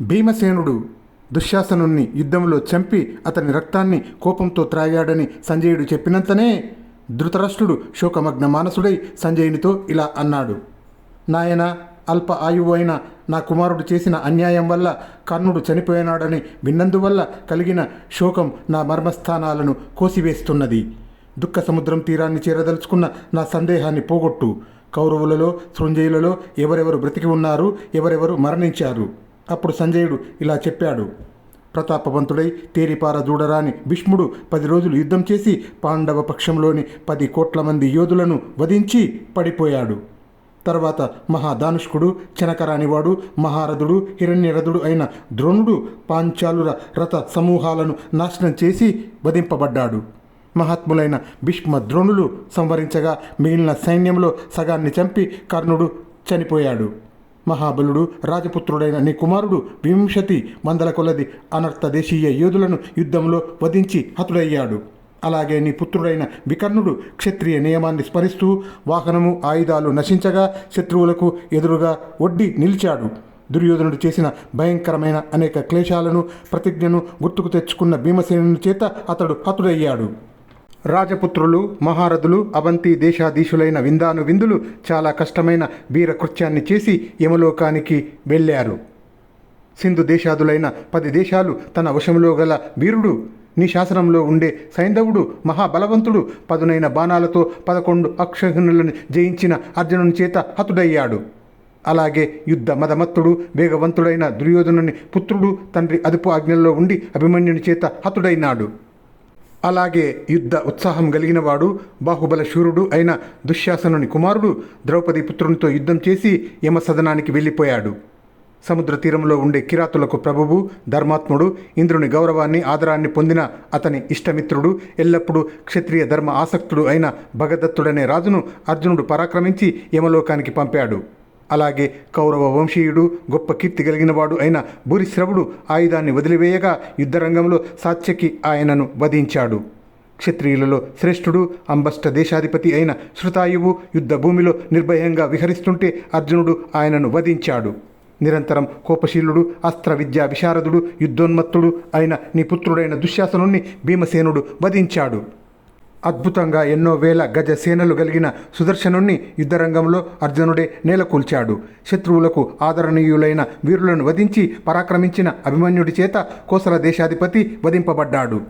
భీమసేనుడు దుశ్శాసనుణ్ణి యుద్ధంలో చంపి అతని రక్తాన్ని కోపంతో త్రాగాడని సంజయుడు చెప్పినంతనే ధృతరాష్ట్రుడు శోకమగ్న మానసుడై సంజయునితో ఇలా అన్నాడు. నాయన అల్ప ఆయువు అయిన నా కుమారుడు చేసిన అన్యాయం వల్ల కర్ణుడు చనిపోయినాడని విన్నందువల్ల కలిగిన శోకం నా మర్మస్థానాలను కోసివేస్తున్నది. దుఃఖ సముద్రం తీరాన్ని చేరదలుచుకున్న నా సందేహాన్ని పోగొట్టు. కౌరవులలో శృంజయులలో ఎవరెవరు బ్రతికి ఉన్నారు ఎవరెవరు మరణించారు. అప్పుడు సంజయుడు ఇలా చెప్పాడు. ప్రతాపవంతుడై తేరిపార చూడరాని భీష్ముడు పది రోజులు యుద్ధం చేసి పాండవ పక్షంలోని పది కోట్ల మంది యోధులను వధించి పడిపోయాడు. తర్వాత మహాదానుష్కుడు చెనకరానివాడు మహారథుడు హిరణ్యరథుడు అయిన ద్రోణుడు పాంచాలుర రథ సమూహాలను నాశనం చేసి వధింపబడ్డాడు. మహాత్ములైన భీష్మ ద్రోణులు సంవరించగా మిగిలిన సైన్యంలో సగాన్ని చంపి కర్ణుడు చనిపోయాడు. మహాబలుడు రాజపుత్రుడైన నీ కుమారుడు వింశతి మందల కొలది అనర్థ దేశీయ యోధులను యుద్ధంలో వధించి హతుడయ్యాడు. అలాగే నీ పుత్రుడైన వికర్ణుడు క్షత్రియ నియమాన్ని స్మరిస్తూ వాహనము ఆయుధాలు నశించగా శత్రువులకు ఎదురుగా ఒడ్డి నిలిచాడు. దుర్యోధనుడు చేసిన భయంకరమైన అనేక క్లేశాలను ప్రతిజ్ఞను గుర్తుకు తెచ్చుకున్న భీమసేనుని చేత అతడు హతుడయ్యాడు. రాజపుత్రులు మహారథులు అవంతి దేశాధీశులైన విందాను విందులు చాలా కష్టమైన వీరకృత్యాన్ని చేసి యమలోకానికి వెళ్ళారు. సింధు దేశాదులైన పది దేశాలు తన వశంలో గల వీరుడు నీ శాసనంలో ఉండే సైంధవుడు మహాబలవంతుడు పదునైన బాణాలతో పదకొండు అక్షహనులను జయించిన అర్జునుని చేత హతుడయ్యాడు. అలాగే యుద్ధ మదమత్తుడు వేగవంతుడైన దుర్యోధనుని పుత్రుడు తండ్రి అదుపు ఆజ్ఞల్లో ఉండి అభిమన్యుని చేత హతుడైనాడు. అలాగే యుద్ధ ఉత్సాహం కలిగినవాడు బాహుబల శూరుడు అయిన దుశ్శాసనుని కుమారుడు ద్రౌపది పుత్రునితో యుద్ధం చేసి యమసదనానికి వెళ్ళిపోయాడు. సముద్ర తీరంలో ఉండే కిరాతులకు ప్రభువు ధర్మాత్ముడు ఇంద్రుని గౌరవాన్ని ఆదరాన్ని పొందిన అతని ఇష్టమిత్రుడు ఎల్లప్పుడూ క్షత్రియ ధర్మ ఆసక్తుడు అయిన భగదత్తుడనే రాజును అర్జునుడు పరాక్రమించి యమలోకానికి పంపాడు. అలాగే కౌరవ వంశీయుడు గొప్ప కీర్తి కలిగినవాడు అయిన భూరిశ్రవుడు ఆయుధాన్ని వదిలివేయగా యుద్ధరంగంలో సాత్యకి ఆయనను వధించాడు. క్షత్రియులలో శ్రేష్ఠుడు అంబష్ట దేశాధిపతి అయిన శృతాయువు యుద్ధభూమిలో నిర్భయంగా విహరిస్తుంటే అర్జునుడు ఆయనను వధించాడు. నిరంతరం కోపశీలుడు అస్త్ర విద్యా విశారదుడు యుద్ధోన్మత్తుడు అయిన నీ పుత్రుడైన దుశ్శాసనుణ్ణి భీమసేనుడు వధించాడు. అద్భుతంగా ఎన్నో వేల గజ సేనలు కలిగిన సుదర్శనుణ్ణి యుద్ధరంగంలో అర్జునుడే నేలకూల్చాడు. శత్రువులకు ఆదరణీయులైన వీరులను వధించి పరాక్రమించిన అభిమన్యుడి చేత కోసల దేశాధిపతి వధింపబడ్డాడు.